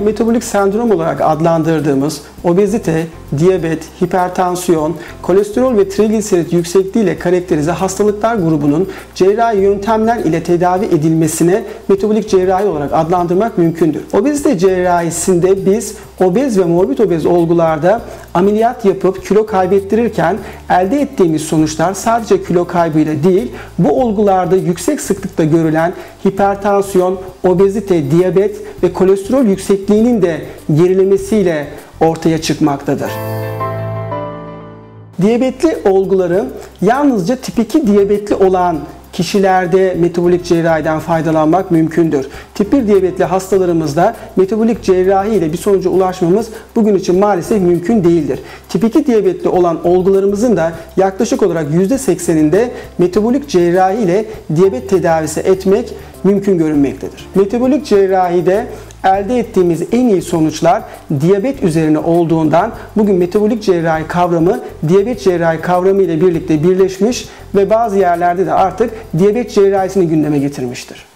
Metabolik sendrom olarak adlandırdığımız obezite, diyabet, hipertansiyon, kolesterol ve trigliserit yüksekliği ile karakterize hastalıklar grubunun cerrahi yöntemler ile tedavi edilmesine metabolik cerrahi olarak adlandırmak mümkündür. Obezite cerrahisinde biz obez ve morbid obez olgularda ameliyat yapıp kilo kaybettirirken elde ettiğimiz sonuçlar sadece kilo kaybıyla değil, bu olgularda yüksek sıklıkta görülen hipertansiyon, obezite, diyabet ve kolesterol yüksekliğinin de gerilemesiyle ortaya çıkmaktadır. Diyabetli olguları yalnızca tip 2 diyabetli olan kişilerde metabolik cerrahiden faydalanmak mümkündür. Tip 1 diyabetli hastalarımızda metabolik cerrahi ile bir sonuca ulaşmamız bugün için maalesef mümkün değildir. Tip 2 diyabetli olan olgularımızın da yaklaşık olarak %80'inde metabolik cerrahi ile diyabet tedavisi etmek mümkün görünmektedir. Metabolik cerrahide elde ettiğimiz en iyi sonuçlar diyabet üzerine olduğundan bugün metabolik cerrahi kavramı diyabet cerrahi kavramı ile birlikte birleşmiş ve bazı yerlerde de artık diyabet cerrahisini gündeme getirmiştir.